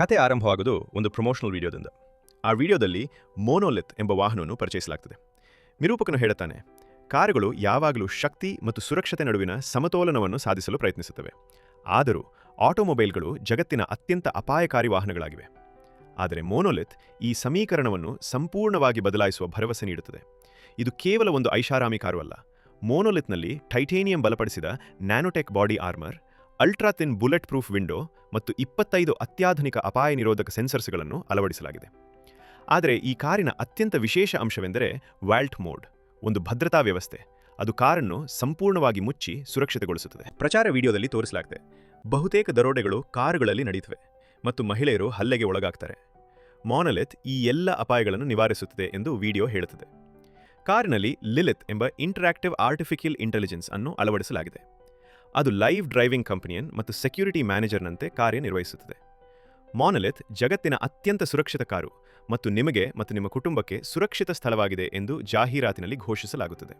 ಕತೆ ಆರಂಭವಾಗೋದು ಒಂದು ಪ್ರಮೋಷನಲ್ ವಿಡಿಯೋದಿಂದ ಆ ವಿಡಿಯೋದಲ್ಲಿ ಮೋನೋಲಿತ್ ಎಂಬ ವಾಹನವನ್ನು ಪರಿಚಯಿಸಲಾಗ್ತದೆ. ನಿರೂಪಕನು ಹೇಳುತ್ತಾನೆ, ಕಾರುಗಳು ಯಾವಾಗಲೂ ಶಕ್ತಿ ಮತ್ತು ಸುರಕ್ಷತೆ ನಡುವಿನ ಸಮತೋಲನವನ್ನು ಸಾಧಿಸಲು ಪ್ರಯತ್ನಿಸುತ್ತವೆ. ಆದರೂ ಆಟೋಮೊಬೈಲ್ಗಳು ಜಗತ್ತಿನ ಅತ್ಯಂತ ಅಪಾಯಕಾರಿ ವಾಹನಗಳಾಗಿವೆ. ಆದರೆ ಮೋನೋಲಿತ್ ಈ ಸಮೀಕರಣವನ್ನು ಸಂಪೂರ್ಣವಾಗಿ ಬದಲಾಯಿಸುವ ಭರವಸೆ ನೀಡುತ್ತದೆ. ಇದು ಕೇವಲ ಒಂದು ಐಷಾರಾಮಿ ಕಾರು ಅಲ್ಲ. ಮೋನೋಲಿತ್ನಲ್ಲಿ titanium ಬಲಪಡಿಸಿದ nanotech body armour ultra thin bulletproof window ಮತ್ತು ಇಪ್ಪತ್ತೈದು ಅತ್ಯಾಧುನಿಕ ಅಪಾಯ ನಿರೋಧಕ ಸೆನ್ಸರ್ಸ್ಗಳನ್ನು ಅಳವಡಿಸಲಾಗಿದೆ. ಆದರೆ ಈ ಕಾರಿನ ಅತ್ಯಂತ ವಿಶೇಷ ಅಂಶವೆಂದರೆ ವ್ಯಾಲ್ಟ್ ಮೋಡ್, ಒಂದು ಭದ್ರತಾ ವ್ಯವಸ್ಥೆ. ಅದು ಕಾರನ್ನು ಸಂಪೂರ್ಣವಾಗಿ ಮುಚ್ಚಿ ಸುರಕ್ಷತೆಗೊಳಿಸುತ್ತದೆ. ಪ್ರಚಾರ ವಿಡಿಯೋದಲ್ಲಿ ತೋರಿಸಲಾಗಿದೆ, ಬಹುತೇಕ ದರೋಡೆಗಳು ಕಾರುಗಳಲ್ಲಿ ನಡೆಯುತ್ತವೆ ಮತ್ತು ಮಹಿಳೆಯರು ಹಲ್ಲೆಗೆ ಒಳಗಾಗ್ತಾರೆ. ಮಾನಲೆತ್ ಈ ಎಲ್ಲ ಅಪಾಯಗಳನ್ನು ನಿವಾರಿಸುತ್ತದೆ ಎಂದು ವಿಡಿಯೋ ಹೇಳುತ್ತದೆ. ಕಾರಿನಲ್ಲಿ ಲಿಲಿತ್ ಎಂಬ ಇಂಟರಾಕ್ಟಿವ್ ಆರ್ಟಿಫಿಷಿಯಲ್ ಇಂಟೆಲಿಜೆನ್ಸ್ ಅನ್ನು ಅಳವಡಿಸಲಾಗಿದೆ. ಅದು ಲೈವ್ ಡ್ರೈವಿಂಗ್ ಕಂಪನಿಯನ್ ಮತ್ತು ಸೆಕ್ಯೂರಿಟಿ ಮ್ಯಾನೇಜರ್ನಂತೆ ಕಾರ್ಯನಿರ್ವಹಿಸುತ್ತದೆ. ಮಾನಲೆತ್ ಜಗತ್ತಿನ ಅತ್ಯಂತ ಸುರಕ್ಷಿತ ಕಾರು ಮತ್ತು ನಿಮಗೆ ಮತ್ತು ನಿಮ್ಮ ಕುಟುಂಬಕ್ಕೆ ಸುರಕ್ಷಿತ ಸ್ಥಳವಾಗಿದೆ ಎಂದು ಜಾಹೀರಾತಿನಲ್ಲಿ ಘೋಷಿಸಲಾಗುತ್ತದೆ.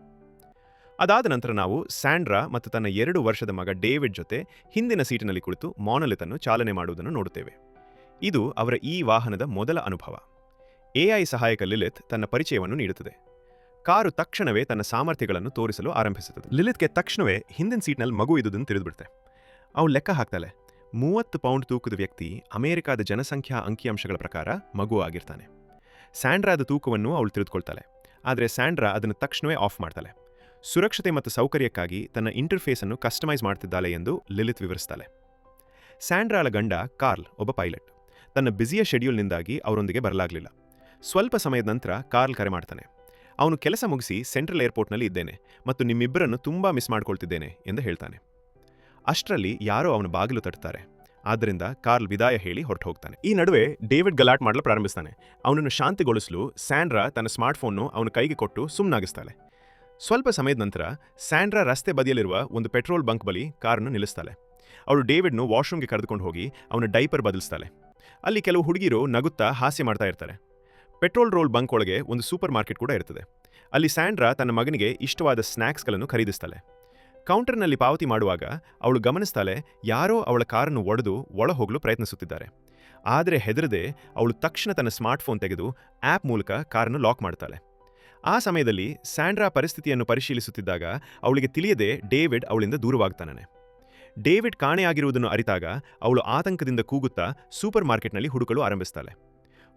ಅದಾದ ನಂತರ ನಾವು ಸ್ಯಾಂಡ್ರಾ ಮತ್ತು ತನ್ನ ಎರಡು ವರ್ಷದ ಮಗ ಡೇವಿಡ್ ಜೊತೆ ಹಿಂದಿನ ಸೀಟಿನಲ್ಲಿ ಕುಳಿತು ಮಾನಲೆತ್ ಅನ್ನು ಚಾಲನೆ ಮಾಡುವುದನ್ನು ನೋಡುತ್ತೇವೆ. ಇದು ಅವರ ಈ ವಾಹನದ ಮೊದಲ ಅನುಭವ. ಎಐ ಸಹಾಯಕ ಲಿಲಿತ್ ತನ್ನ ಪರಿಚಯವನ್ನು ನೀಡುತ್ತದೆ. ಕಾರು ತಕ್ಷಣವೇ ತನ್ನ ಸಾಮರ್ಥ್ಯಗಳನ್ನು ತೋರಿಸಲು ಆರಂಭಿಸುತ್ತದೆ. ಲಿಲಿತ್ಗೆ ತಕ್ಷಣವೇ ಹಿಂದಿನ ಸೀಟ್ನಲ್ಲಿ ಮಗು ಇದ್ದುದನ್ನು ತಿಳಿದುಬಿಡುತ್ತೆ. ಅವಳು ಲೆಕ್ಕ ಹಾಕ್ತಾಳೆ. ಮೂವತ್ತು ಪೌಂಡ್ ತೂಕದ ವ್ಯಕ್ತಿ ಅಮೆರಿಕಾದ ಜನಸಂಖ್ಯಾ ಅಂಕಿಅಂಶಗಳ ಪ್ರಕಾರ ಮಗು ಆಗಿರ್ತಾನೆ. ಸ್ಯಾಂಡ್ರಾದ ತೂಕವನ್ನು ಅವಳು ತಿಳಿದುಕೊಳ್ತಾಳೆ. ಆದರೆ ಸ್ಯಾಂಡ್ರಾ ಅದನ್ನು ತಕ್ಷಣವೇ ಆಫ್ ಮಾಡ್ತಾಳೆ. ಸುರಕ್ಷತೆ ಮತ್ತು ಸೌಕರ್ಯಕ್ಕಾಗಿ ತನ್ನ ಇಂಟರ್ಫೇಸ್ ಅನ್ನು ಕಸ್ಟಮೈಸ್ ಮಾಡ್ತಿದ್ದಾಳೆ ಎಂದು ಲಿಲಿತ್ ವಿವರಿಸ್ತಾಳೆ. ಸ್ಯಾಂಡ್ರಾಳ ಗಂಡ ಕಾರ್ಲ್ ಒಬ್ಬ ಪೈಲಟ್. ತನ್ನ ಬ್ಯುಸಿಯ ಶೆಡ್ಯೂಲ್ನಿಂದಾಗಿ ಅವರೊಂದಿಗೆ ಬರಲಾಗಲಿಲ್ಲ. ಸ್ವಲ್ಪ ಸಮಯದ ನಂತರ ಕಾರ್ಲ್ ಕರೆ ಮಾಡ್ತಾನೆ. ಅವನು ಕೆಲಸ ಮುಗಿಸಿ ಸೆಂಟ್ರಲ್ ಏರ್ಪೋರ್ಟ್ನಲ್ಲಿ ಇದ್ದೇನೆ ಮತ್ತು ನಿಮ್ಮಿಬ್ಬರನ್ನು ತುಂಬಾ ಮಿಸ್ ಮಾಡ್ಕೊಳ್ತಿದ್ದೇನೆ ಎಂದು ಹೇಳ್ತಾನೆ. ಅಷ್ಟರಲ್ಲಿ ಯಾರೋ ಅವನ ಬಾಗಿಲು ತಟ್ತಾರೆ. ಆದ್ದರಿಂದ ಕಾರ್ಲ್ ವಿದಾಯ ಹೇಳಿ ಹೊರಟು ಹೋಗ್ತಾನೆ ಈ ನಡುವೆ ಡೇವಿಡ್ ಗಲಾಟ್ ಮಾಡಲು ಪ್ರಾರಂಭಿಸ್ತಾನೆ. ಅವನನ್ನು ಶಾಂತಿಗೊಳಿಸಲು ಸ್ಯಾಂಡ್ರಾ ತನ್ನ ಸ್ಮಾರ್ಟ್ಫೋನ್ನು ಅವನ ಕೈಗೆ ಕೊಟ್ಟು ಸುಮ್ಮನಾಗಿಸ್ತಾಳೆ ಸ್ವಲ್ಪ ಸಮಯದ ನಂತರ ಸ್ಯಾಂಡ್ರಾ ರಸ್ತೆ ಬದಿಯಲ್ಲಿರುವ ಒಂದು ಪೆಟ್ರೋಲ್ ಬಂಕ್ ಬಳಿ ಕಾರನ್ನು ನಿಲ್ಲಿಸ್ತಾಳೆ. ಅವಳು ಡೇವಿಡ್ನು ವಾಶ್ರೂಮ್ಗೆ ಕರೆದುಕೊಂಡು ಹೋಗಿ ಅವನ ಡೈಪರ್ ಬದಲಿಸ್ತಾಳೆ. ಅಲ್ಲಿ ಕೆಲವು ಹುಡುಗಿರು ನಗುತ್ತಾ ಹಾಸ್ಯ ಮಾಡ್ತಾ ಇರ್ತಾರೆ. ಪೆಟ್ರೋಲ್ ರೋಲ್ ಬಂಕ್ ಒಳಗೆ ಒಂದು ಸೂಪರ್ ಮಾರ್ಕೆಟ್ ಕೂಡ ಇರ್ತದೆ. ಅಲ್ಲಿ ಸ್ಯಾಂಡ್ರಾ ತನ್ನ ಮಗನಿಗೆ ಇಷ್ಟವಾದ ಸ್ನ್ಯಾಕ್ಸ್ಗಳನ್ನು ಖರೀದಿಸ್ತಾಳೆ. ಕೌಂಟರ್ನಲ್ಲಿ ಪಾವತಿ ಮಾಡುವಾಗ ಅವಳು ಗಮನಿಸ್ತಾಳೆ, ಯಾರೋ ಅವಳ ಕಾರನ್ನು ಒಡೆದು ಒಳ ಹೋಗಲು ಪ್ರಯತ್ನಿಸುತ್ತಿದ್ದಾರೆ. ಆದರೆ ಹೆದರದೆ ಅವಳು ತಕ್ಷಣ ತನ್ನ ಸ್ಮಾರ್ಟ್ಫೋನ್ ತೆಗೆದು ಆ್ಯಪ್ ಮೂಲಕ ಕಾರನ್ನು ಲಾಕ್ ಮಾಡ್ತಾಳೆ. ಆ ಸಮಯದಲ್ಲಿ ಸ್ಯಾಂಡ್ರಾ ಪರಿಸ್ಥಿತಿಯನ್ನು ಪರಿಶೀಲಿಸುತ್ತಿದ್ದಾಗ ಅವಳಿಗೆ ತಿಳಿಯದೆ ಡೇವಿಡ್ ಅವಳಿಂದ ದೂರವಾಗ್ತಾನೆ ಡೇವಿಡ್ ಕಾಣೆಯಾಗಿರುವುದನ್ನು ಅರಿತಾಗ ಅವಳು ಆತಂಕದಿಂದ ಕೂಗುತ್ತಾ ಸೂಪರ್ ಮಾರ್ಕೆಟ್ನಲ್ಲಿ ಹುಡುಕಲು ಆರಂಭಿಸ್ತಾಳೆ.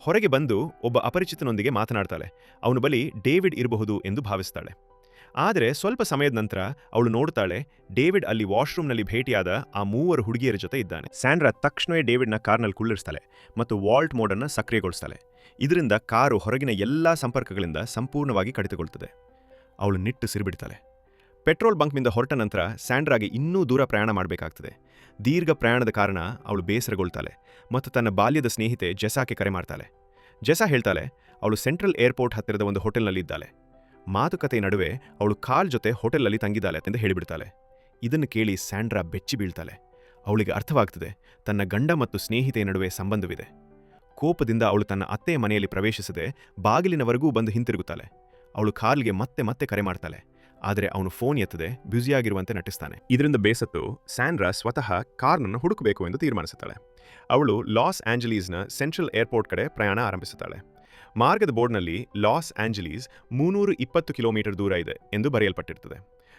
ಹೊರಗೆ ಬಂದು ಒಬ್ಬ ಅಪರಿಚಿತನೊಂದಿಗೆ ಮಾತನಾಡ್ತಾಳೆ. ಅವನು ಬಳಿ ಡೇವಿಡ್ ಇರಬಹುದು ಎಂದು ಭಾವಿಸ್ತಾಳೆ. ಆದರೆ ಸ್ವಲ್ಪ ಸಮಯದ ನಂತರ ಅವಳು ನೋಡ್ತಾಳೆ, ಡೇವಿಡ್ ಅಲ್ಲಿ ವಾಶ್ರೂಮ್ನಲ್ಲಿ ಭೇಟಿಯಾದ ಆ ಮೂವರು ಹುಡುಗಿಯರ ಜೊತೆ ಇದ್ದಾನೆ. ಸ್ಯಾಂಡ್ರಾ ತಕ್ಷಣವೇ ಡೇವಿಡ್ನ ಕಾರ್ನಲ್ಲಿ ಕುಳ್ಳಿರಿಸ್ತಾಳೆ ಮತ್ತು ವಾಲ್ಟ್ ಮೋಡನ್ನು ಸಕ್ರಿಯಗೊಳಿಸ್ತಾಳೆ. ಇದರಿಂದ ಕಾರು ಹೊರಗಿನ ಎಲ್ಲಾ ಸಂಪರ್ಕಗಳಿಂದ ಸಂಪೂರ್ಣವಾಗಿ ಕಡಿತಗೊಳ್ತದೆ. ಅವಳು ನಿಟ್ಟು ಸಿರಿಬಿಡ್ತಾಳೆ. ಪೆಟ್ರೋಲ್ ಬಂಕ್ನಿಂದ ಹೊರಟ ನಂತರ ಸ್ಯಾಂಡ್ರಾಗೆ ಇನ್ನೂ ದೂರ ಪ್ರಯಾಣ ಮಾಡಬೇಕಾಗ್ತದೆ. ದೀರ್ಘ ಪ್ರಯಾಣದ ಕಾರಣ ಅವಳು ಬೇಸರಗೊಳ್ತಾಳೆ ಮತ್ತು ತನ್ನ ಬಾಲ್ಯದ ಸ್ನೇಹಿತೆ ಜೆಸಾಕ್ಕೆ ಕರೆ ಮಾಡ್ತಾಳೆ. ಜೆಸಾ ಹೇಳ್ತಾಳೆ, ಅವಳು ಸೆಂಟ್ರಲ್ ಏರ್ಪೋರ್ಟ್ ಹತ್ತಿರದ ಒಂದು ಹೋಟೆಲ್ನಲ್ಲಿದ್ದಾಳೆ. ಮಾತುಕತೆ ನಡುವೆ ಅವಳು ಕಾಲ್ ಜೊತೆ ಹೋಟೆಲ್ನಲ್ಲಿ ತಂಗಿದ್ದಾಳೆ ಅಂತ ಹೇಳಿಬಿಡ್ತಾಳೆ. ಇದನ್ನು ಕೇಳಿ ಸ್ಯಾಂಡ್ರಾ ಬೆಚ್ಚಿ ಬೀಳ್ತಾಳೆ. ಅವಳಿಗೆ ಅರ್ಥವಾಗ್ತದೆ, ತನ್ನ ಗಂಡ ಮತ್ತು ಸ್ನೇಹಿತೆಯ ನಡುವೆ ಸಂಬಂಧವಿದೆ. ಕೋಪದಿಂದ ಅವಳು ತನ್ನ ಅತ್ತೆಯ ಮನೆಯಲ್ಲಿ ಪ್ರವೇಶಿಸದೆ ಬಾಗಿಲಿನವರೆಗೂ ಬಂದು ಹಿಂತಿರುಗುತ್ತಾಳೆ. ಅವಳು ಕಾರ್ಲ್ಗೆ ಮತ್ತೆ ಮತ್ತೆ ಕರೆ ಮಾಡ್ತಾಳೆ. ಆದರೆ ಅವನು ಫೋನ್ ಎತ್ತದೆ ಬ್ಯುಸಿಯಾಗಿರುವಂತೆ ನಟಿಸ್ತಾನೆ. ಇದರಿಂದ ಬೇಸತ್ತು ಸ್ಯಾಂಡ್ರಾ ಸ್ವತಃ ಕಾರ್ನನ್ನು ಹುಡುಕಬೇಕು ಎಂದು ತೀರ್ಮಾನಿಸುತ್ತಾಳೆ. ಅವಳು ಲಾಸ್ ಆಂಜಲೀಸ್ನ ಸೆಂಟ್ರಲ್ ಏರ್ಪೋರ್ಟ್ ಕಡೆ ಪ್ರಯಾಣ ಆರಂಭಿಸುತ್ತಾಳೆ. ಮಾರ್ಗದ ಬೋರ್ಡ್ನಲ್ಲಿ ಲಾಸ್ ಆಂಜಲೀಸ್ ಮುನ್ನೂರು ಇಪ್ಪತ್ತು ಕಿಲೋಮೀಟರ್ ದೂರ ಇದೆ ಎಂದು ಬರೆಯಲ್ಪಟ್ಟಿರುತ್ತದೆ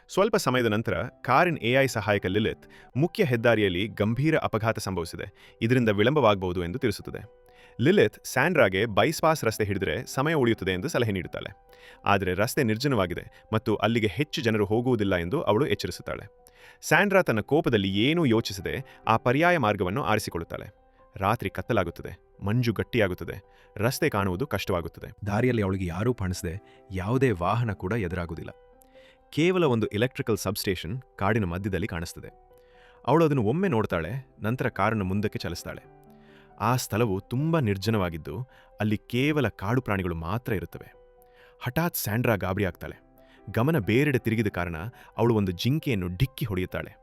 ಸ್ವಲ್ಪ ಸಮಯದ ನಂತರ ಕಾರಿನ ಎಐ ಸಹಾಯಕ ಲಿಲಿತ್ ಮುಖ್ಯ ಹೆದ್ದಾರಿಯಲ್ಲಿ ಗಂಭೀರ ಅಪಘಾತ ಸಂಭವಿಸಿದೆ. ಇದರಿಂದ ವಿಳಂಬವಾಗಬಹುದು ಎಂದು ತಿಳಿಸುತ್ತದೆ. ಲಿಲಿತ್ ಸ್ಯಾಂಡ್ರಾಗೆ ಬೈಪಾಸ್ ರಸ್ತೆ ಹಿಡಿದ್ರೆ ಸಮಯ ಉಳಿಯುತ್ತದೆ ಎಂದು ಸಲಹೆ ನೀಡುತ್ತಾಳೆ. ಆದರೆ ರಸ್ತೆ ನಿರ್ಜನವಾಗಿದೆ ಮತ್ತು ಅಲ್ಲಿಗೆ ಹೆಚ್ಚು ಜನರು ಹೋಗುವುದಿಲ್ಲ ಎಂದು ಅವಳು ಎಚ್ಚರಿಸುತ್ತಾಳೆ. ಸ್ಯಾಂಡ್ರಾ ತನ್ನ ಕೋಪದಲ್ಲಿ ಏನೂ ಯೋಚಿಸದೆ ಆ ಪರ್ಯಾಯ ಮಾರ್ಗವನ್ನು ಆರಿಸಿಕೊಳ್ಳುತ್ತಾಳೆ. ರಾತ್ರಿ ಕತ್ತಲಾಗುತ್ತದೆ, ಮಂಜು ಗಟ್ಟಿಯಾಗುತ್ತದೆ, ರಸ್ತೆ ಕಾಣುವುದು ಕಷ್ಟವಾಗುತ್ತದೆ. ದಾರಿಯಲ್ಲಿ ಅವಳಿಗೆ ಯಾರೂ ಕಾಣಿಸದೆ ಯಾವುದೇ ವಾಹನ ಕೂಡ ಎದುರಾಗುವುದಿಲ್ಲ. ಕೇವಲ ಒಂದು ಎಲೆಕ್ಟ್ರಿಕಲ್ ಸಬ್ಸ್ಟೇಷನ್ ಕಾಡಿನ ಮಧ್ಯದಲ್ಲಿ ಕಾಣಿಸ್ತದೆ. ಅವಳು ಅದನ್ನು ಒಮ್ಮೆ ನೋಡ್ತಾಳೆ, ನಂತರ ಕಾರನ್ನು ಮುಂದಕ್ಕೆ ಚಲಿಸ್ತಾಳೆ. ಆ ಸ್ಥಳವು ತುಂಬ ನಿರ್ಜನವಾಗಿದ್ದು, ಅಲ್ಲಿ ಕೇವಲ ಕಾಡು ಪ್ರಾಣಿಗಳು ಮಾತ್ರ ಇರುತ್ತವೆ. ಹಠಾತ್ ಸ್ಯಾಂಡ್ರಾ ಗಾಬರಿ ಆಗ್ತಾಳೆ. ಗಮನ ಬೇರೆಡೆ ತಿರುಗಿದ ಕಾರಣ ಅವಳು ಒಂದು ಜಿಂಕೆಯನ್ನು ಡಿಕ್ಕಿ ಹೊಡೆಯುತ್ತಾಳೆ.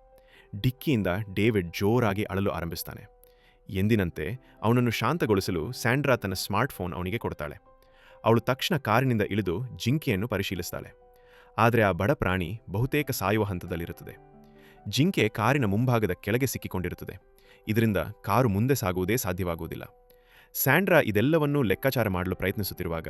ಡಿಕ್ಕಿಯಿಂದ ಡೇವಿಡ್ ಜೋರಾಗಿ ಅಳಲು ಆರಂಭಿಸ್ತಾನೆ. ಎಂದಿನಂತೆ ಅವನನ್ನು ಶಾಂತಗೊಳಿಸಲು ಸ್ಯಾಂಡ್ರಾ ತನ್ನ ಸ್ಮಾರ್ಟ್ಫೋನ್ ಅವನಿಗೆ ಕೊಡ್ತಾಳೆ. ಅವಳು ತಕ್ಷಣ ಕಾರಿನಿಂದ ಇಳಿದು ಜಿಂಕೆಯನ್ನು ಪರಿಶೀಲಿಸ್ತಾಳೆ. ಆದರೆ ಆ ಬಡ ಪ್ರಾಣಿ ಬಹುತೇಕ ಸಾಯುವ ಹಂತದಲ್ಲಿರುತ್ತದೆ. ಜಿಂಕೆ ಕಾರಿನ ಮುಂಭಾಗದ ಕೆಳಗೆ ಸಿಕ್ಕಿಕೊಂಡಿರುತ್ತದೆ. ಇದರಿಂದ ಕಾರು ಮುಂದೆ ಸಾಗುವುದೇ ಸಾಧ್ಯವಾಗುವುದಿಲ್ಲ. ಸ್ಯಾಂಡ್ರಾ ಇದೆಲ್ಲವನ್ನೂ ಲೆಕ್ಕಾಚಾರ ಮಾಡಲು ಪ್ರಯತ್ನಿಸುತ್ತಿರುವಾಗ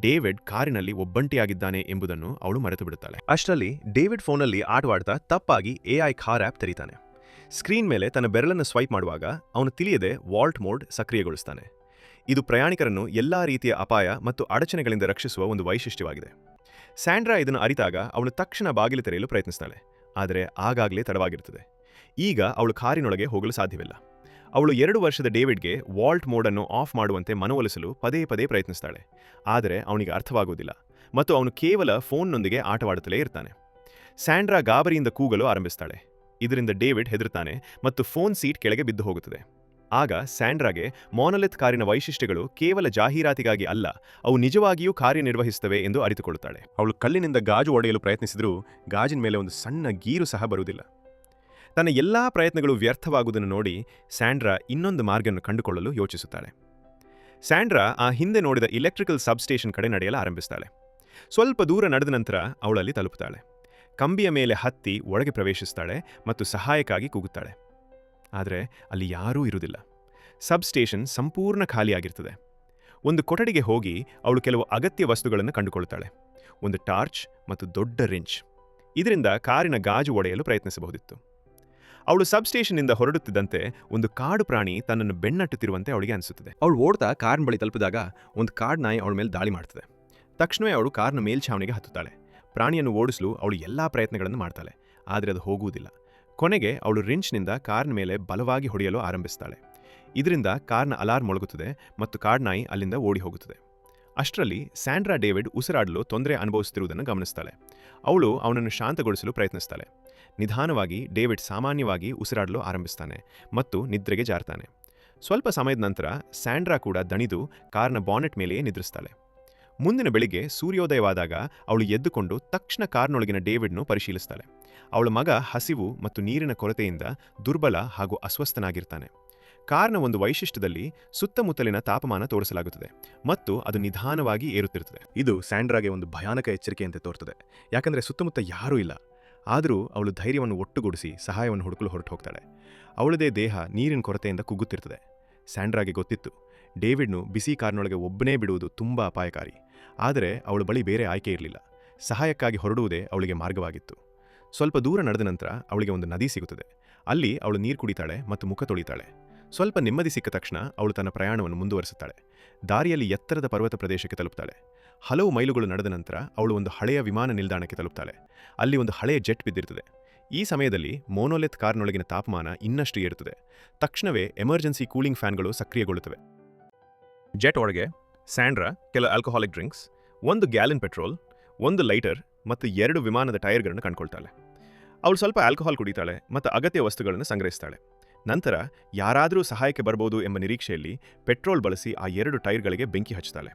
ಡೇವಿಡ್ ಕಾರಿನಲ್ಲಿ ಒಬ್ಬಂಟಿಯಾಗಿದ್ದಾನೆ ಎಂಬುದನ್ನು ಅವಳು ಮರೆತು ಬಿಡುತ್ತಾಳೆ. ಅಷ್ಟರಲ್ಲಿ ಡೇವಿಡ್ ಫೋನಲ್ಲಿ ಆಟವಾಡ್ತಾ ತಪ್ಪಾಗಿ ಎಐ ಕಾರ್ ಆ್ಯಪ್ ತೆರೀತಾನೆ. ಸ್ಕ್ರೀನ್ ಮೇಲೆ ತನ್ನ ಬೆರಳನ್ನು ಸ್ವೈಪ್ ಮಾಡುವಾಗ ಅವನು ತಿಳಿಯದೆ ವಾಲ್ಟ್ ಮೋಡ್ ಸಕ್ರಿಯಗೊಳಿಸ್ತಾನೆ. ಇದು ಪ್ರಯಾಣಿಕರನ್ನು ಎಲ್ಲಾ ರೀತಿಯ ಅಪಾಯ ಮತ್ತು ಅಡಚಣೆಗಳಿಂದ ರಕ್ಷಿಸುವ ಒಂದು ವೈಶಿಷ್ಟ್ಯವಾಗಿದೆ. ಸ್ಯಾಂಡ್ರಾ ಇದನ್ನು ಅರಿತಾಗ ಅವಳು ತಕ್ಷಣ ಬಾಗಿಲು ತೆರೆಯಲು ಪ್ರಯತ್ನಿಸ್ತಾಳೆ. ಆದರೆ ಆಗಾಗಲೇ ತಡವಾಗಿರುತ್ತದೆ. ಈಗ ಅವಳು ಕಾರಿನೊಳಗೆ ಹೋಗಲು ಸಾಧ್ಯವಿಲ್ಲ. ಅವಳು ಎರಡು ವರ್ಷದ ಡೇವಿಡ್ಗೆ ವಾಲ್ಟ್ ಮೋಡನ್ನು ಆಫ್ ಮಾಡುವಂತೆ ಮನವೊಲಿಸಲು ಪದೇ ಪದೇ ಪ್ರಯತ್ನಿಸ್ತಾಳೆ. ಆದರೆ ಅವನಿಗೆ ಅರ್ಥವಾಗುವುದಿಲ್ಲ ಮತ್ತು ಅವನು ಕೇವಲ ಫೋನ್ನೊಂದಿಗೆ ಆಟವಾಡುತ್ತಲೇ ಇರ್ತಾನೆ. ಸ್ಯಾಂಡ್ರಾ ಗಾಬರಿಯಿಂದ ಕೂಗಲು ಆರಂಭಿಸ್ತಾಳೆ. ಇದರಿಂದ ಡೇವಿಡ್ ಹೆದರುತ್ತಾನೆ ಮತ್ತು ಫೋನ್ ಸೀಟ್ ಕೆಳಗೆ ಬಿದ್ದು ಹೋಗುತ್ತದೆ. ಆಗ ಸ್ಯಾಂಡ್ರಾಗೆ ಮೋನಲೆತ್ ಕಾರಿನ ವೈಶಿಷ್ಟ್ಯಗಳು ಕೇವಲ ಜಾಹೀರಾತಿಗಾಗಿ ಅಲ್ಲ, ಅವು ನಿಜವಾಗಿಯೂ ಕಾರ್ಯನಿರ್ವಹಿಸುತ್ತವೆ ಎಂದು ಅರಿತುಕೊಳ್ಳುತ್ತಾಳೆ. ಅವಳು ಕಲ್ಲಿನಿಂದ ಗಾಜು ಒಡೆಯಲು ಪ್ರಯತ್ನಿಸಿದರೂ ಗಾಜಿನ ಮೇಲೆ ಒಂದು ಸಣ್ಣ ಗೀರು ಸಹ ಬರುವುದಿಲ್ಲ. ತನ್ನ ಎಲ್ಲಾ ಪ್ರಯತ್ನಗಳು ವ್ಯರ್ಥವಾಗುವುದನ್ನು ನೋಡಿ ಸ್ಯಾಂಡ್ರಾ ಇನ್ನೊಂದು ಮಾರ್ಗವನ್ನು ಕಂಡುಕೊಳ್ಳಲು ಯೋಚಿಸುತ್ತಾಳೆ. ಸ್ಯಾಂಡ್ರಾ ಆ ಹಿಂದೆ ನೋಡಿದ ಇಲೆಕ್ಟ್ರಿಕಲ್ ಸಬ್ಸ್ಟೇಷನ್ ಕಡೆ ನಡೆಯಲು ಆರಂಭಿಸ್ತಾಳೆ. ಸ್ವಲ್ಪ ದೂರ ನಡೆದ ನಂತರ ಅವಳಲ್ಲಿ ತಲುಪುತ್ತಾಳೆ. ಕಂಬಿಯ ಮೇಲೆ ಹತ್ತಿ ಒಳಗೆ ಪ್ರವೇಶಿಸ್ತಾಳೆ ಮತ್ತು ಸಹಾಯಕ್ಕಾಗಿ ಕೂಗುತ್ತಾಳೆ. ಆದರೆ ಅಲ್ಲಿ ಯಾರೂ ಇರುವುದಿಲ್ಲ. ಸಬ್ಸ್ಟೇಷನ್ ಸಂಪೂರ್ಣ ಖಾಲಿಯಾಗಿರ್ತದೆ. ಒಂದು ಕೊಠಡಿಗೆ ಹೋಗಿ ಅವಳು ಕೆಲವು ಅಗತ್ಯ ವಸ್ತುಗಳನ್ನು ಕಂಡುಕೊಳ್ಳುತ್ತಾಳೆ. ಒಂದು ಟಾರ್ಚ್ ಮತ್ತು ದೊಡ್ಡ ರಿಂಚ್ ಇದರಿಂದ ಕಾರಿನ ಗಾಜು ಒಡೆಯಲು ಪ್ರಯತ್ನಿಸಬಹುದಿತ್ತು. ಅವಳು ಸಬ್ ಸ್ಟೇಷನ್ ಇಂದ ಹೊರಡುತ್ತಿದ್ದಂತೆ ಒಂದು ಕಾಡು ಪ್ರಾಣಿ ತನ್ನನ್ನು ಬೆನ್ನಟ್ಟುತ್ತಿರುವಂತೆ ಅವಳಿಗೆ ಅನಿಸುತ್ತದೆ. ಅವಳು ಓಡ್ತಾ ಕಾರ್ನ ಬಳಿ ತಲುಪಿದಾಗ ಒಂದು ಕಾಡ್ ನಾಯಿ ಅವಳ ಮೇಲೆ ದಾಳಿ ಮಾಡ್ತದೆ. ತಕ್ಷಣವೇ ಅವಳು ಕಾರ್ನ ಮೇಲ್ಛಾವಣಿಗೆ ಹತ್ತುತ್ತಾಳೆ. ಪ್ರಾಣಿಯನ್ನು ಓಡಿಸಲು ಅವಳು ಎಲ್ಲಾ ಪ್ರಯತ್ನಗಳನ್ನು ಮಾಡ್ತಾಳೆ, ಆದರೆ ಅದು ಹೋಗುವುದಿಲ್ಲ. ಕೊನೆಗೆ ಅವಳು ರಿಂಚ್ನಿಂದ ಕಾರ್ನ ಮೇಲೆ ಬಲವಾಗಿ ಹೊಡೆಯಲು ಆರಂಭಿಸ್ತಾಳೆ. ಇದರಿಂದ ಕಾರ್ನ ಅಲಾರ್ಮ್ ಮೊಳಗುತ್ತದೆ ಮತ್ತು ನಾಯಿ ಅಲ್ಲಿಂದ ಓಡಿ ಹೋಗುತ್ತದೆ. ಅಷ್ಟರಲ್ಲಿ ಸ್ಯಾಂಡ್ರಾ ಡೇವಿಡ್ ಉಸಿರಾಡಲು ತೊಂದರೆ ಅನುಭವಿಸುತ್ತಿರುವುದನ್ನು ಗಮನಿಸ್ತಾಳೆ. ಅವಳು ಅವನನ್ನು ಶಾಂತಗೊಳಿಸಲು ಪ್ರಯತ್ನಿಸ್ತಾಳೆ. ನಿಧಾನವಾಗಿ ಡೇವಿಡ್ ಸಾಮಾನ್ಯವಾಗಿ ಉಸಿರಾಡಲು ಆರಂಭಿಸ್ತಾನೆ ಮತ್ತು ನಿದ್ರೆಗೆ ಜಾರ್ತಾನೆ. ಸ್ವಲ್ಪ ಸಮಯದ ನಂತರ ಸ್ಯಾಂಡ್ರಾ ಕೂಡ ದಣಿದು ಕಾರ್ನ ಬಾನೆಟ್ ಮೇಲೆಯೇ ನಿದ್ರಿಸ್ತಾಳೆ. ಮುಂದಿನ ಬೆಳಿಗ್ಗೆ ಸೂರ್ಯೋದಯವಾದಾಗ ಅವಳು ಎದ್ದುಕೊಂಡು ತಕ್ಷಣ ಕಾರ್ನೊಳಗಿನ ಡೇವಿಡ್ನು ಪರಿಶೀಲಿಸ್ತಾಳೆ. ಅವಳ ಮಗ ಹಸಿವು ಮತ್ತು ನೀರಿನ ಕೊರತೆಯಿಂದ ದುರ್ಬಲ ಹಾಗೂ ಅಸ್ವಸ್ಥನಾಗಿರ್ತಾನೆ. ಕಾರ್ನ ಒಂದು ವೈಶಿಷ್ಟ್ಯದಲ್ಲಿ ಸುತ್ತಮುತ್ತಲಿನ ತಾಪಮಾನ ತೋರಿಸಲಾಗುತ್ತದೆ ಮತ್ತು ಅದು ನಿಧಾನವಾಗಿ ಏರುತ್ತಿರುತ್ತದೆ. ಇದು ಸ್ಯಾಂಡ್ರಾಗೆ ಒಂದು ಭಯಾನಕ ಎಚ್ಚರಿಕೆಯಂತೆ ತೋರ್ತದೆ. ಯಾಕಂದರೆ ಸುತ್ತಮುತ್ತ ಯಾರೂ ಇಲ್ಲ. ಆದರೂ ಅವಳು ಧೈರ್ಯವನ್ನು ಒಟ್ಟುಗೂಡಿಸಿ ಸಹಾಯವನ್ನು ಹುಡುಕಲು ಹೊರಟು ಹೋಗ್ತಾಳೆ. ಅವಳದೇ ದೇಹ ನೀರಿನ ಕೊರತೆಯಿಂದ ಕುಗ್ಗುತ್ತಿರ್ತದೆ ಸ್ಯಾಂಡ್ರಾಗೆ ಗೊತ್ತಿತ್ತು, ಡೇವಿಡ್ನು ಬಿಸಿ ಕಾರ್ನೊಳಗೆ ಒಬ್ಬನೇ ಬಿಡುವುದು ತುಂಬ ಅಪಾಯಕಾರಿ. ಆದರೆ ಅವಳ ಬಳಿ ಬೇರೆ ಆಯ್ಕೆ ಇರಲಿಲ್ಲ. ಸಹಾಯಕ್ಕಾಗಿ ಹೊರಡುವುದೇ ಅವಳಿಗೆ ಮಾರ್ಗವಾಗಿತ್ತು. ಸ್ವಲ್ಪ ದೂರ ನಡೆದ ನಂತರ ಅವಳಿಗೆ ಒಂದು ನದಿ ಸಿಗುತ್ತದೆ. ಅಲ್ಲಿ ಅವಳು ನೀರು ಕುಡಿತಾಳೆ ಮತ್ತು ಮುಖ ತೊಳಿತಾಳೆ. ಸ್ವಲ್ಪ ನೆಮ್ಮದಿ ಸಿಕ್ಕ ತಕ್ಷಣ ಅವಳು ತನ್ನ ಪ್ರಯಾಣವನ್ನು ಮುಂದುವರಿಸುತ್ತಾಳೆ. ದಾರಿಯಲ್ಲಿ ಎತ್ತರದ ಪರ್ವತ ಪ್ರದೇಶಕ್ಕೆ ತಲುಪ್ತಾಳೆ. ಹಲವು ಮೈಲುಗಳು ನಡೆದ ನಂತರ ಅವಳು ಒಂದು ಹಳೆಯ ವಿಮಾನ ನಿಲ್ದಾಣಕ್ಕೆ ತಲುಪ್ತಾಳೆ. ಅಲ್ಲಿ ಒಂದು ಹಳೆಯ ಜೆಟ್ ಬಿದ್ದಿರುತ್ತದೆ. ಈ ಸಮಯದಲ್ಲಿ ಮೋನೋಲೆತ್ ಕಾರ್ನೊಳಗಿನ ತಾಪಮಾನ ಇನ್ನಷ್ಟು ಏರುತ್ತದೆ. ತಕ್ಷಣವೇ ಎಮರ್ಜೆನ್ಸಿ ಕೂಲಿಂಗ್ ಫ್ಯಾನ್ಗಳು ಸಕ್ರಿಯಗೊಳ್ಳುತ್ತವೆ. ಜೆಟ್ ಒಳಗೆ ಸ್ಯಾಂಡ್ರಾ, ಕೆಲ ಆಲ್ಕೋಹಾಲಿಕ್ ಡ್ರಿಂಕ್ಸ್, ಒಂದು ಗ್ಯಾಲನ್ ಪೆಟ್ರೋಲ್, ಒಂದು ಲೈಟರ್ ಮತ್ತು ಎರಡು ವಿಮಾನದ ಟೈರ್ಗಳನ್ನು ಕಂಡುಕೊಳ್ತಾಳೆ. ಅವಳು ಸ್ವಲ್ಪ ಆಲ್ಕೋಹಾಲ್ ಕುಡಿತಾಳೆ ಮತ್ತು ಅಗತ್ಯ ವಸ್ತುಗಳನ್ನು ಸಂಗ್ರಹಿಸ್ತಾಳೆ. ನಂತರ ಯಾರಾದರೂ ಸಹಾಯಕ್ಕೆ ಬರಬಹುದು ಎಂಬ ನಿರೀಕ್ಷೆಯಲ್ಲಿ ಪೆಟ್ರೋಲ್ ಬಳಸಿ ಆ ಎರಡು ಟೈರ್ಗಳಿಗೆ ಬೆಂಕಿ ಹಚ್ಚುತ್ತಾಳೆ.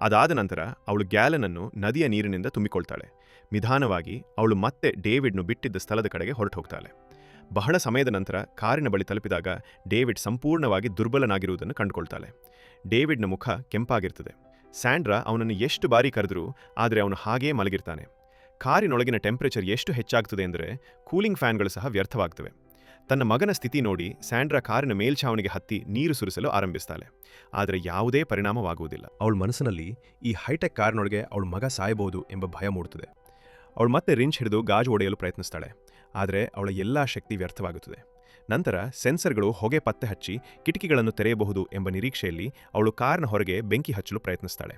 ಅದಾದ ನಂತರ ಅವಳು ಗ್ಯಾಲನನ್ನು ನದಿಯ ನೀರಿನಿಂದ ತುಂಬಿಕೊಳ್ತಾಳೆ. ನಿಧಾನವಾಗಿ ಅವಳು ಮತ್ತೆ ಡೇವಿಡ್ನು ಬಿಟ್ಟಿದ್ದ ಸ್ಥಳದ ಕಡೆಗೆ ಹೊರಟು ಹೋಗ್ತಾಳೆ ಬಹಳ ಸಮಯದ ನಂತರ ಕಾರಿನ ಬಳಿ ತಲುಪಿದಾಗ ಡೇವಿಡ್ ಸಂಪೂರ್ಣವಾಗಿ ದುರ್ಬಲನಾಗಿರುವುದನ್ನು ಕಂಡುಕೊಳ್ತಾಳೆ. ಡೇವಿಡ್ನ ಮುಖ ಕೆಂಪಾಗಿರ್ತದೆ. ಸ್ಯಾಂಡ್ರಾ ಅವನನ್ನು ಎಷ್ಟು ಬಾರಿ ಕರೆದರೂ ಆದರೆ ಅವನು ಹಾಗೇ ಮಲಗಿರ್ತಾನೆ. ಕಾರಿನೊಳಗಿನ ಟೆಂಪರೇಚರ್ ಎಷ್ಟು ಹೆಚ್ಚಾಗ್ತದೆ ಅಂದರೆ ಕೂಲಿಂಗ್ ಫ್ಯಾನ್ಗಳು ಸಹ ವ್ಯರ್ಥವಾಗ್ತವೆ. ತನ್ನ ಮಗನ ಸ್ಥಿತಿ ನೋಡಿ ಸ್ಯಾಂಡ್ರಾ ಕಾರಿನ ಮೇಲ್ಛಾವಣಿಗೆ ಹತ್ತಿ ನೀರು ಸುರಿಸಲು ಆರಂಭಿಸ್ತಾಳೆ. ಆದರೆ ಯಾವುದೇ ಪರಿಣಾಮವಾಗುವುದಿಲ್ಲ. ಅವಳ ಮನಸ್ಸಿನಲ್ಲಿ ಈ ಹೈಟೆಕ್ ಕಾರಿನೊಳಗೆ ಅವಳ ಮಗ ಸಾಯಬಹುದು ಎಂಬ ಭಯ ಮೂಡುತ್ತದೆ ಅವಳು ಮತ್ತೆ ರಿಂಚ್ ಹಿಡಿದು ಗಾಜು ಒಡೆಯಲು ಪ್ರಯತ್ನಿಸ್ತಾಳೆ. ಆದರೆ ಅವಳ ಎಲ್ಲಾ ಶಕ್ತಿ ವ್ಯರ್ಥವಾಗುತ್ತದೆ. ನಂತರ ಸೆನ್ಸರ್ಗಳು ಹೊಗೆ ಪತ್ತೆ ಹಚ್ಚಿ ಕಿಟಕಿಗಳನ್ನು ತೆರೆಯಬಹುದು ಎಂಬ ನಿರೀಕ್ಷೆಯಲ್ಲಿ ಅವಳು ಕಾರ್ನ ಹೊರಗೆ ಬೆಂಕಿ ಹಚ್ಚಲು ಪ್ರಯತ್ನಿಸ್ತಾಳೆ.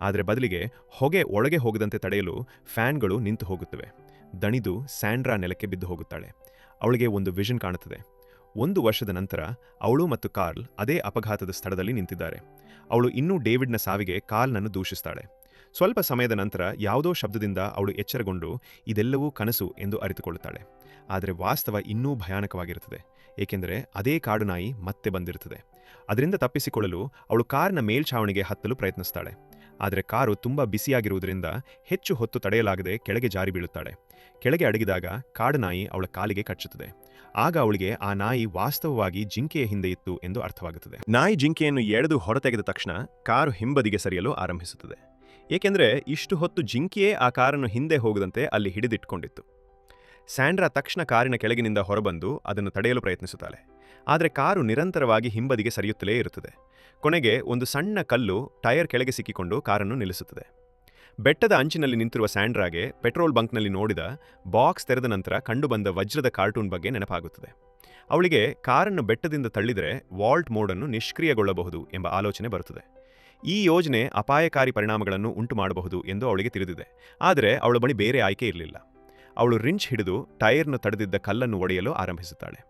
ಆದರೆ ಬದಲಿಗೆ ಹೊಗೆ ಒಳಗೆ ಹೋಗದಂತೆ ತಡೆಯಲು ಫ್ಯಾನ್ಗಳು ನಿಂತು ಹೋಗುತ್ತವೆ. ದಣಿದು ಸ್ಯಾಂಡ್ರಾ ನೆಲಕ್ಕೆ ಬಿದ್ದು ಹೋಗುತ್ತಾಳೆ. ಅವಳಿಗೆ ಒಂದು ವಿಷನ್ ಕಾಣುತ್ತದೆ. ಒಂದು ವರ್ಷದ ನಂತರ ಅವಳು ಮತ್ತು ಕಾರ್ಲ್ ಅದೇ ಅಪಘಾತದ ಸ್ಥಳದಲ್ಲಿ ನಿಂತಿದ್ದಾರೆ. ಅವಳು ಇನ್ನೂ ಡೇವಿಡ್ನ ಸಾವಿಗೆ ಕಾರ್ಲ್ನನ್ನು ದೂಷಿಸ್ತಾಳೆ. ಸ್ವಲ್ಪ ಸಮಯದ ನಂತರ ಯಾವುದೋ ಶಬ್ದದಿಂದ ಅವಳು ಎಚ್ಚರಗೊಂಡು ಇದೆಲ್ಲವೂ ಕನಸು ಎಂದು ಅರಿತುಕೊಳ್ಳುತ್ತಾಳೆ. ಆದರೆ ವಾಸ್ತವ ಇನ್ನೂ ಭಯಾನಕವಾಗಿರುತ್ತದೆ. ಏಕೆಂದರೆ ಅದೇ ಕಾಡು ನಾಯಿ ಮತ್ತೆ ಬಂದಿರುತ್ತದೆ. ಅದರಿಂದ ತಪ್ಪಿಸಿಕೊಳ್ಳಲು ಅವಳು ಕಾರ್ನ ಮೇಲ್ಛಾವಣಿಗೆ ಹತ್ತಲು ಪ್ರಯತ್ನಿಸ್ತಾಳೆ. ಆದರೆ ಕಾರು ತುಂಬ ಬಿಸಿಯಾಗಿರುವುದರಿಂದ ಹೆಚ್ಚು ಹೊತ್ತು ತಡೆಯಲಾಗದೆ ಕೆಳಗೆ ಜಾರಿ ಬೀಳುತ್ತಾಳೆ. ಕೆಳಗೆ ಅಡಗಿದಾಗ ಕಾಡನಾಯಿ ಅವಳ ಕಾಲಿಗೆ ಕಚ್ಚುತ್ತದೆ. ಆಗ ಅವಳಿಗೆ ಆ ನಾಯಿ ವಾಸ್ತವವಾಗಿ ಜಿಂಕೆಯ ಹಿಂದೆ ಇತ್ತು ಎಂದು ಅರ್ಥವಾಗುತ್ತದೆ. ನಾಯಿ ಜಿಂಕೆಯನ್ನು ಎಳೆದು ಹೊರತೆಗೆದ ತಕ್ಷಣ ಕಾರು ಹಿಂಬದಿಗೆ ಸರಿಯಲು ಆರಂಭಿಸುತ್ತದೆ. ಏಕೆಂದರೆ ಇಷ್ಟು ಹೊತ್ತು ಜಿಂಕೆಯೇ ಆ ಕಾರನ್ನು ಹಿಂದೆ ಹೋಗದಂತೆ ಅಲ್ಲಿ ಹಿಡಿದಿಟ್ಕೊಂಡಿತ್ತು. ಸ್ಯಾಂಡ್ರಾ ತಕ್ಷಣ ಕಾರಿನ ಕೆಳಗಿನಿಂದ ಹೊರಬಂದು ಅದನ್ನು ತಡೆಯಲು ಪ್ರಯತ್ನಿಸುತ್ತಾಳೆ. ಆದರೆ ಕಾರು ನಿರಂತರವಾಗಿ ಹಿಂಬದಿಗೆ ಸರಿಯುತ್ತಲೇ ಇರುತ್ತದೆ. ಕೊನೆಗೆ ಒಂದು ಸಣ್ಣ ಕಲ್ಲು ಟೈರ್ ಕೆಳಗೆ ಸಿಕ್ಕಿಕೊಂಡು ಕಾರನ್ನು ನಿಲ್ಲಿಸುತ್ತದೆ. ಬೆಟ್ಟದ ಅಂಚಿನಲ್ಲಿ ನಿಂತಿರುವ ಸ್ಯಾಂಡ್ರಾಗೆ ಪೆಟ್ರೋಲ್ ಬಂಕ್ನಲ್ಲಿ ನೋಡಿದ ಬಾಕ್ಸ್ ತೆರೆದ ನಂತರ ಕಂಡುಬಂದ ವಜ್ರದ ಕಾರ್ಟೂನ್ ಬಗ್ಗೆ ನೆನಪಾಗುತ್ತದೆ. ಅವಳಿಗೆ ಕಾರನ್ನು ಬೆಟ್ಟದಿಂದ ತಳ್ಳಿದರೆ ವಾಲ್ಟ್ ಮೋಡನ್ನು ನಿಷ್ಕ್ರಿಯಗೊಳ್ಳಬಹುದು ಎಂಬ ಆಲೋಚನೆ ಬರುತ್ತದೆ. ಈ ಯೋಜನೆ ಅಪಾಯಕಾರಿ ಪರಿಣಾಮಗಳನ್ನು ಉಂಟು ಮಾಡಬಹುದು ಎಂದು ಅವಳಿಗೆ ತಿಳಿದಿದೆ. ಆದರೆ ಅವಳ ಬಳಿ ಬೇರೆ ಆಯ್ಕೆ ಇರಲಿಲ್ಲ. ಅವಳು ರಿಂಚ್ ಹಿಡಿದು ಟೈರ್ನ್ನು ತಡೆದಿದ್ದ ಕಲ್ಲನ್ನು ಒಡೆಯಲು ಆರಂಭಿಸುತ್ತಾಳೆ.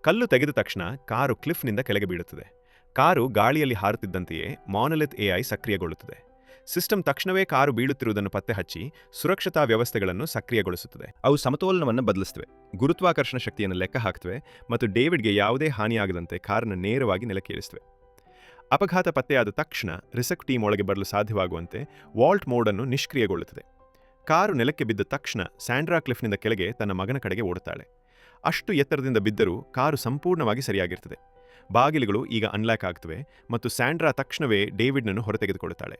ಕಲ್ಲು ತೆಗೆದ ತಕ್ಷಣ ಕಾರು ಕ್ಲಿಫ್ನಿಂದ ಕೆಳಗೆ ಬೀಳುತ್ತದೆ. ಕಾರು ಗಾಳಿಯಲ್ಲಿ ಹಾರುತ್ತಿದ್ದಂತೆಯೇ ಮಾನಲಿತ್ ಎಐ ಸಕ್ರಿಯಗೊಳ್ಳುತ್ತದೆ. ಸಿಸ್ಟಮ್ ತಕ್ಷಣವೇ ಕಾರು ಬೀಳುತ್ತಿರುವುದನ್ನು ಪತ್ತೆ ಹಚ್ಚಿ ಸುರಕ್ಷತಾ ವ್ಯವಸ್ಥೆಗಳನ್ನು ಸಕ್ರಿಯಗೊಳಿಸುತ್ತದೆ. ಅವು ಸಮತೋಲನವನ್ನು ಬದಲಿಸುತ್ತವೆ, ಗುರುತ್ವಾಕರ್ಷಣ ಶಕ್ತಿಯನ್ನು ಲೆಕ್ಕ ಹಾಕ್ತವೆ ಮತ್ತು ಡೇವಿಡ್ಗೆ ಯಾವುದೇ ಹಾನಿಯಾಗದಂತೆ ಕಾರನ್ನು ನೇರವಾಗಿ ನೆಲಕ್ಕೇರಿಸುತ್ತವೆ. ಅಪಘಾತ ಪತ್ತೆಯಾದ ತಕ್ಷಣ ರಿಸಕ್ ಟೀಮ್ ಒಳಗೆ ಬರಲು ಸಾಧ್ಯವಾಗುವಂತೆ ವಾಲ್ಟ್ ಮೋಡನ್ನು ನಿಷ್ಕ್ರಿಯಗೊಳ್ಳುತ್ತದೆ. ಕಾರು ನೆಲಕ್ಕೆ ಬಿದ್ದ ತಕ್ಷಣ ಸ್ಯಾಂಡ್ರಾ ಕ್ಲಿಫ್ನಿಂದ ಕೆಳಗೆ ತನ್ನ ಮಗನ ಕಡೆಗೆ ಓಡುತ್ತಾಳೆ. ಅಷ್ಟು ಎತ್ತರದಿಂದ ಬಿದ್ದರೂ ಕಾರು ಸಂಪೂರ್ಣವಾಗಿ ಸರಿಯಾಗಿರ್ತದೆ ಬಾಗಿಲುಗಳು ಈಗ ಅನ್ಲಾಕ್ ಆಗ್ತವೆ ಮತ್ತು ಸ್ಯಾಂಡ್ರಾ ತಕ್ಷಣವೇ ಡೇವಿಡ್ನನ್ನು ಹೊರತೆಗೆದುಕೊಳ್ಳುತ್ತಾಳೆ.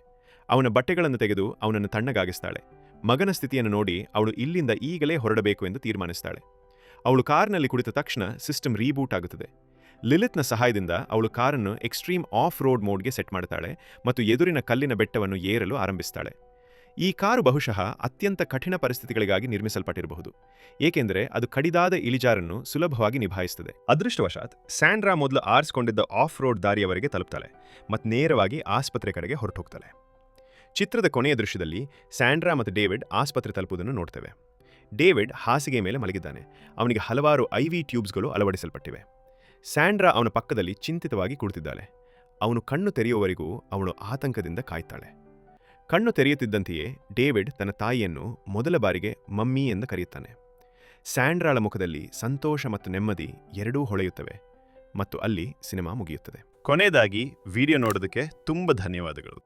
ಅವನ ಬಟ್ಟೆಗಳನ್ನು ತೆಗೆದು ಅವನನ್ನು ತಣ್ಣಗಾಗಿಸ್ತಾಳೆ. ಮಗನ ಸ್ಥಿತಿಯನ್ನು ನೋಡಿ ಅವಳು ಇಲ್ಲಿಂದ ಈಗಲೇ ಹೊರಡಬೇಕು ಎಂದು ತೀರ್ಮಾನಿಸ್ತಾಳೆ. ಅವಳು ಕಾರ್ನಲ್ಲಿ ಕುಳಿತ ತಕ್ಷಣ ಸಿಸ್ಟಮ್ ರೀಬೂಟ್ ಆಗುತ್ತದೆ. ಲಿಲಿತ್ನ ಸಹಾಯದಿಂದ ಅವಳು ಕಾರನ್ನು ಎಕ್ಸ್ಟ್ರೀಮ್ ಆಫ್ ರೋಡ್ ಮೋಡ್ಗೆ ಸೆಟ್ ಮಾಡ್ತಾಳೆ ಮತ್ತು ಎದುರಿನ ಕಲ್ಲಿನ ಬೆಟ್ಟವನ್ನು ಏರಲು ಆರಂಭಿಸ್ತಾಳೆ. ಈ ಕಾರು ಬಹುಶಃ ಅತ್ಯಂತ ಕಠಿಣ ಪರಿಸ್ಥಿತಿಗಳಿಗಾಗಿ ನಿರ್ಮಿಸಲ್ಪಟ್ಟಿರಬಹುದು, ಏಕೆಂದರೆ ಅದು ಕಡಿದಾದ ಇಳಿಜಾರನ್ನು ಸುಲಭವಾಗಿ ನಿಭಾಯಿಸುತ್ತದೆ. ಅದೃಷ್ಟವಶಾತ್, ಸ್ಯಾಂಡ್ರಾ ಮೊದಲು ಆರಿಸಿಕೊಂಡಿದ್ದ ಆಫ್ ರೋಡ್ ದಾರಿಯವರೆಗೆ ತಲುಪ್ತಾಳೆ ಮತ್ತು ನೇರವಾಗಿ ಆಸ್ಪತ್ರೆ ಕಡೆಗೆ ಹೊರಟೋಗ್ತಾಳೆ ಚಿತ್ರದ ಕೊನೆಯ ದೃಶ್ಯದಲ್ಲಿ ಸ್ಯಾಂಡ್ರಾ ಮತ್ತು ಡೇವಿಡ್ ಆಸ್ಪತ್ರೆ ತಲುಪುವುದನ್ನು ನೋಡ್ತೇವೆ. ಡೇವಿಡ್ ಹಾಸಿಗೆ ಮೇಲೆ ಮಲಗಿದ್ದಾನೆ. ಅವನಿಗೆ ಹಲವಾರು ಐ ವಿ ಟ್ಯೂಬ್ಸ್ಗಳು ಅಳವಡಿಸಲ್ಪಟ್ಟಿವೆ. ಸ್ಯಾಂಡ್ರಾ ಅವನ ಪಕ್ಕದಲ್ಲಿ ಚಿಂತಿತವಾಗಿ ಕುಳಿತಿದ್ದಾಳೆ. ಅವನು ಕಣ್ಣು ತೆರೆಯುವವರೆಗೂ ಅವಳು ಆತಂಕದಿಂದ ಕಾಯ್ತಾಳೆ ಕಣ್ಣು ತೆರೆಯುತ್ತಿದ್ದಂತೆಯೇ ಡೇವಿಡ್ ತನ್ನ ತಾಯಿಯನ್ನು ಮೊದಲ ಬಾರಿಗೆ ಮಮ್ಮಿ ಎಂದು ಕರೆಯುತ್ತಾನೆ. ಸ್ಯಾಂಡ್ರಾಳ ಮುಖದಲ್ಲಿ ಸಂತೋಷ ಮತ್ತು ನೆಮ್ಮದಿ ಎರಡೂ ಹೊಳೆಯುತ್ತವೆ ಮತ್ತು ಅಲ್ಲಿ ಸಿನಿಮಾ ಮುಗಿಯುತ್ತದೆ. ಕೊನೆಯದಾಗಿ ವಿಡಿಯೋ ನೋಡೋದಕ್ಕೆ ತುಂಬ ಧನ್ಯವಾದಗಳು.